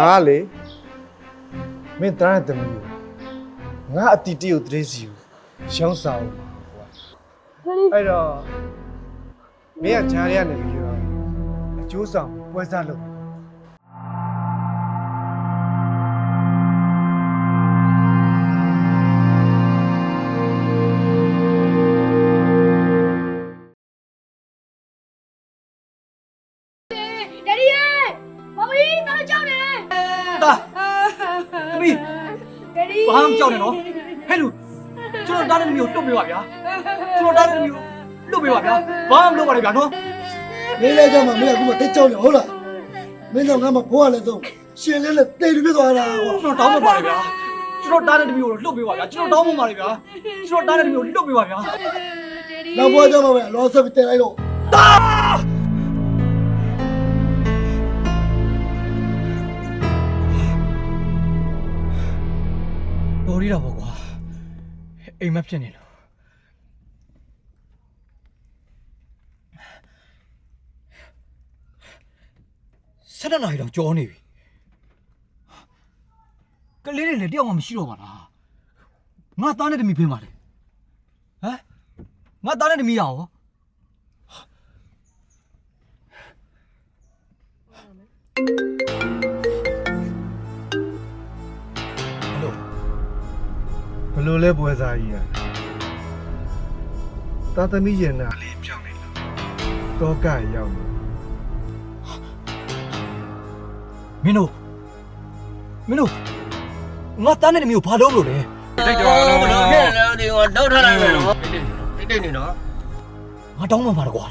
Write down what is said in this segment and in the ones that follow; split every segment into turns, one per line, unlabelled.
ငါလေမင်းတန်းတဲ့သမီးကိုငါအတီတီကိုတရေစီကိုရှောင်းစားအောင်ကွာအဲ့တော့မင်းကဂျားရရနေပြီးတော့အကျိုးဆောင်ပွဲစားလုပ်
ဘာမှမကြောက်နဲ့နော်ဟဲ့လူကျွန်တော်တားတဲ့သမီးကိုလွတ်ပေးပါဗျာကျွန်တော်တားတဲ့သမီးကိုလွတ်ပေးပါဗျာဘာမှမလုပ်ပါနဲ့ဗျာနော်
မင်းလည်းကြမှာမင်းကခုမှတိတ်ကြောက်နေဟုတ်လားမင်းတော့ငါမှဘိုးကလည်းဆုံးရှင်လေးလည်းတိတ်ပြီးသွားတာကွာ
ကျွန်တော်တောင်းပန်ပါတယ်ဗျာကျွန်တော်တားတဲ့သမီးကိုလွတ်ပေးပါဗျာကျွန်တော်တောင်းပန်ပါတယ်ဗျာကျွန်တော်တားတဲ့သမီးကိုလွတ်ပေးပါဗျာ
နောက်ဘွားကြမှာပဲလောဆက်ပြီးတင်လိုက်တော့
တော် ရည်တာပေါ့ကွာအိမ်မက်ဖြစ်နေလို့ဆက်တဲ့နာရီတော့ကြောနေပြီကလေးတွေလည်းတယောက်မှမရှိတော့ပါလားငါသားနဲ့တမီဖင်းပါလေဟမ်ငါသားနဲ့တမီရအောင်
ဘယ် လိုလဲပွဲစားကြီးอ่ะတာသမီးရင်နာလေးပြောင်းနေလို့တောကရောက်နေ
မင်းတို့မင်းတို့ငါသားနဲ့တမီကိုဘာလုပ်လို့လဲ
တိတ်တော့တော့ဖြစ်နေတယ်ဒီကတောက်ထားလိုက်မယ်နော်တိတ်တိတ်နေနော်
ငါတောင်းမှပါတော့ကွာ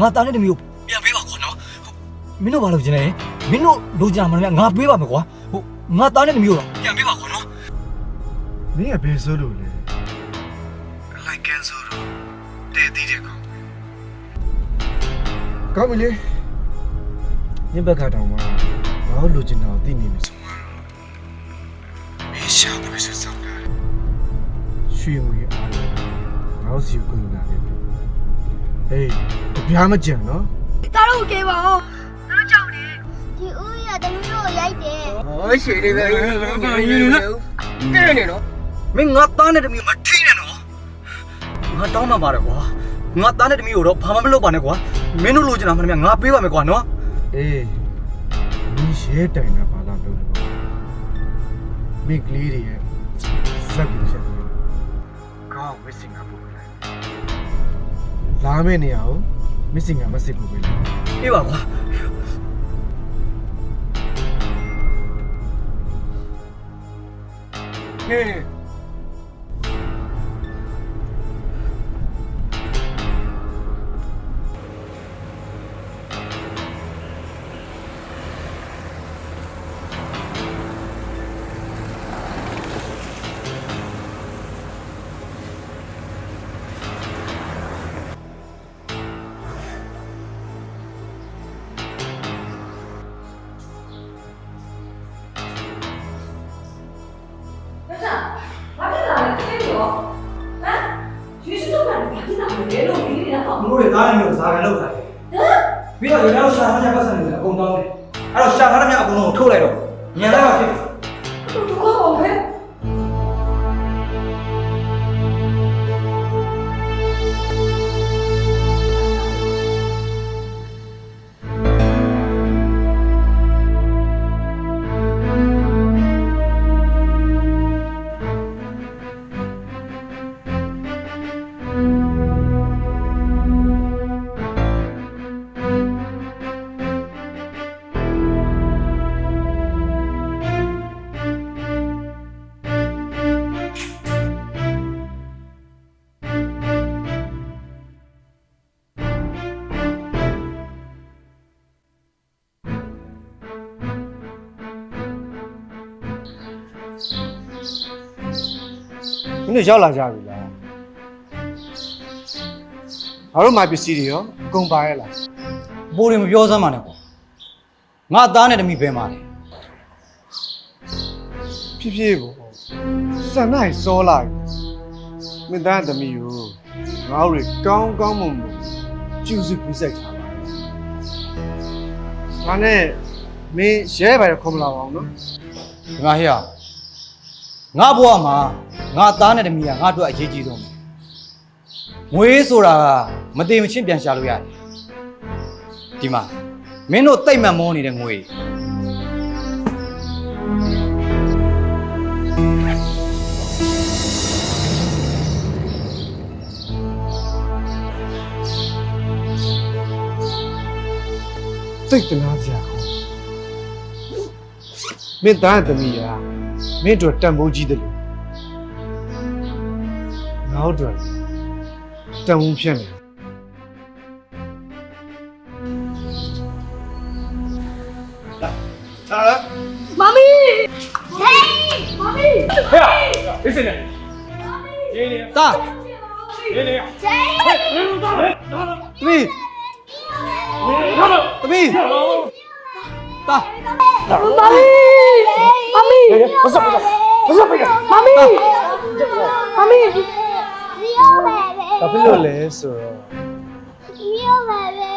ငါတားတဲ့တမီကိုပြန်ပေးပါကွာနော်ဟုတ်မင်းတို့ဘာလုပ်ချင်လဲမင်းတို့လိုချင်တာမှလည်းငါပေးပါမယ်ကွာဟုတ်ငါတားတဲ့တမီကိုတော့ပြန်ပေးပါကွာနော်
မင်းကဘယ်ဆိုလို့လဲအလိုက်ကန်ဆိုတော့တဲ့တည်တဲ့ကောင်ကောင်းပြီလေညဘက်ကတောင်မှငါတို့လိုချင်တာကိုသိနေပြီဆိုတော့မင်းရှာဖွေစစောင်းလာရွှေငွေအားလုံးငါတို့စီကိုကုန်လာခဲ့ပြီဟေးကြပြားမကြံနော်
တာတို့ကေပါအောင်တို့ကြောက်တယ်
ဒီဦးရတမီးတို့ရိုက်တယ်
ဟောရှည်လေးပဲတိတ်နေနော်
မင်းငါတားတဲ့တမီကိုမထိနဲ့နော်ငါတောင်းမှပါတယ်ကွာငါတားတဲ့တမီကိုတော့ဘာမှမလုပ်ပါနဲ့ကွာမင်းတို့လိုချင်တာမှလည်းငါပေးပါမယ်ကွာနော်
အေးမင်းရဲတိုင်တာဘာလာလို့လဲမင်းကလေးတွေရဲ့စက်ကူချက်တွေကောင်းမစ်စင်ကပို့လိုက်လာမယ့်နေရာကိုမစ်စင်ကမစစ်ပို့ပေးလိုက်
ပေးပါကွာ
ဟေး
ဖြစ်လာလဲလို့ပြီးနေတာပေါ့
တို့တွေတားတဲ့မျိုးစားကန်လောက်တာလေပြီးတော့ရအောင်ရှာထားတဲ့ပတ်စံတွေအကုန်တောင်းတယ်အဲ့တော့ရှာထားတဲ့မြအကုန်လုံးကိုထုတ်လိုက်တော့ညံလိုက်ပါဖြစ်
င်းတို့ရောက်လာကြပြီလားငါတို့မှာပစ္စည်းတွေရောအကုန်ပါရဲ့လား
ဘိုးတွေမပြောစမ်းပါနဲ့ကွာငါသားနဲ့တမိပဲမှာလေ
ဖြစ်ဖြစ်ပေါ့စံနိုင်စောလာပြီမင်းသားသမီးကိုငါတို့တွေကောင်းကောင်းမွန်မွန်ကျူစုပြစိတ်ထားပါငါနဲ့မင်းရဲပါရခေါ်မလာပါအောင်နော်
ဒီမှာဟေ့ရငါဘဝမှာ ငါသားနဲ့တမီးကငါတို့အရေးကြီးဆုံးပဲငွေဆိုတာကမသေးမချင်းပြန်ရှာလို့ရတယ်ဒီမှာမင်းတို့တိတ်မှန်မောနေတဲ့ငွေ
စိတ်တနာစရာကောင်းမင်းသားရဲ့သမီးရာမင်းတို့တန်ဖိုးကြီးတယ်လို့ ငါတို့တန်ဖိုးဖြစ်နေ
မမီဟေးမမီ
တာ
谁？
သမီးသမီးတာ
မမီမမီဘစဘစဘစဘစ မျိုး
ပဲပဲ
ဘာဖြစ်လို့လဲဆိုတော့
မျိုးပဲပဲ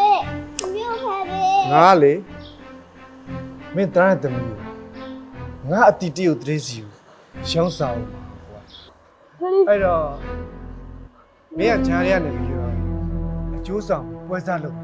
မျိုးပဲပဲ
ငါလေမင်းတန်းတဲ့တမီးငါအတီတီကိုတရေစီကိုရှောင်းဆောင်အဲ့တော့မင်းကဂျားရဲကနေပြီးတော့အကျိုးဆောင်ပွဲစားလုပ်